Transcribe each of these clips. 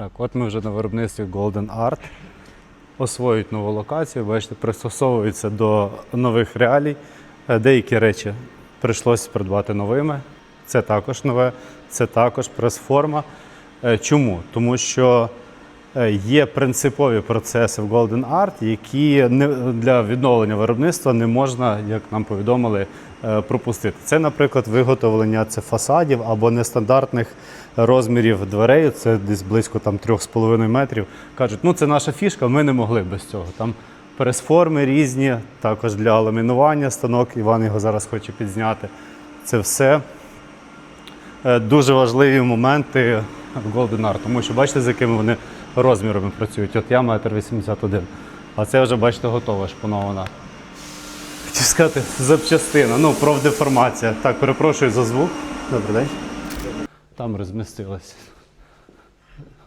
Так, от ми вже на виробництві Golden Art. Освоюють нову локацію, бачите, пристосовуються до нових реалій. Е, Деякі речі прийшлося придбати новими. Це також нове, це також прес-форма. Е, Чому? Тому що є принципові процеси в Golden Art, які не, для відновлення виробництва не можна, як нам повідомили, е, пропустити. Це, наприклад, виготовлення це фасадів або нестандартних розмірів дверей, це десь близько там 3,5 метрів. Кажуть, ну це наша фішка, ми не могли без цього. Там прес-форми різні, також для ламінування станок. Іван його зараз хоче підзняти. Це все е, дуже важливі моменти в Golden Art, тому що бачите, з якими вони розмірами працюють. От я метр 81, а це вже, бачите, готова шпонована. Хотів сказати, запчастина, ну, профдеформація. Так, перепрошую за звук. Добрий день. Там розмістилась.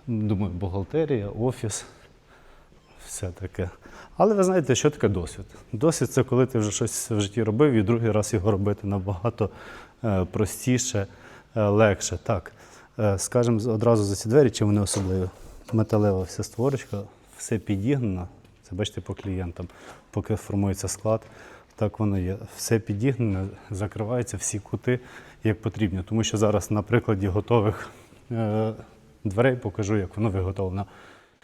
Думаю, бухгалтерія, офіс, все таке. Але ви знаєте, що таке досвід? Досвід це коли ти вже щось в житті робив, і другий раз його робити набагато е, простіше, е, легше. Так, е, скажемо одразу за ці двері, чи вони особливі. Металева вся створочка, все підігнано. Це бачите по клієнтам, поки формується склад. Так воно є. Все підігнане, закриваються всі кути як потрібно. Тому що зараз на прикладі готових е, дверей покажу, як воно виготовлено.